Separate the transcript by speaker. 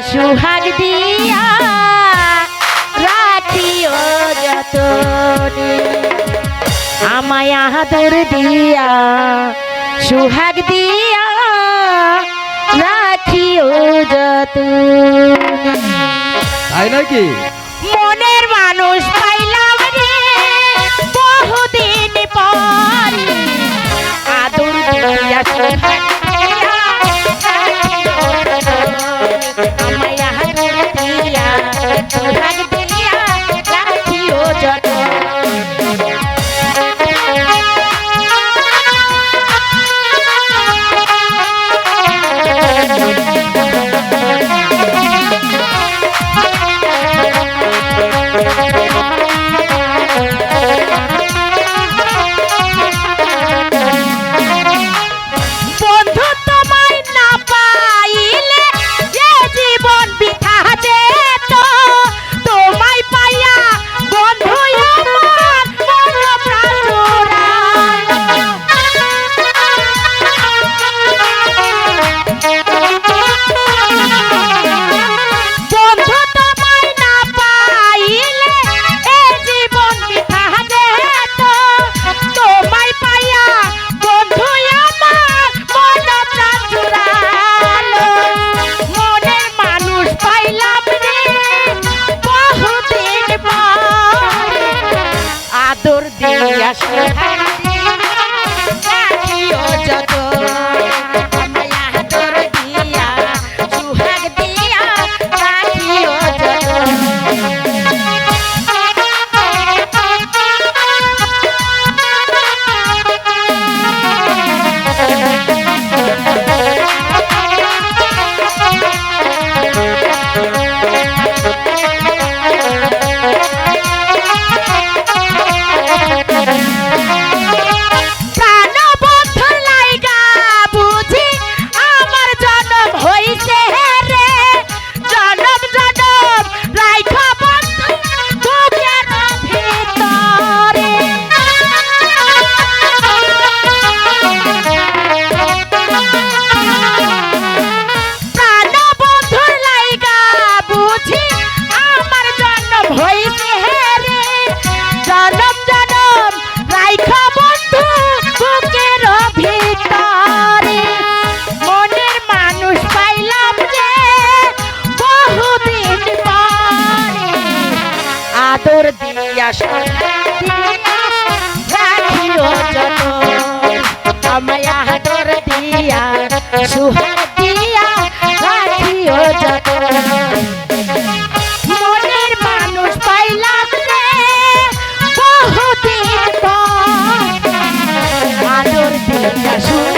Speaker 1: সুহাগ দিয়া রাখিও যত আমায় আদর দিয়া সুহাগ দিয়া রাখিও যত তাই নাকি? তোর দিয়া সহায় যত চাদর দিয়া রাখিও যত আমায়া হাতর দিয়া, সুহার দিয়া রাখিও যত মনের মানুষ পাইলাম বহুদিন আদর দিয়া সুহার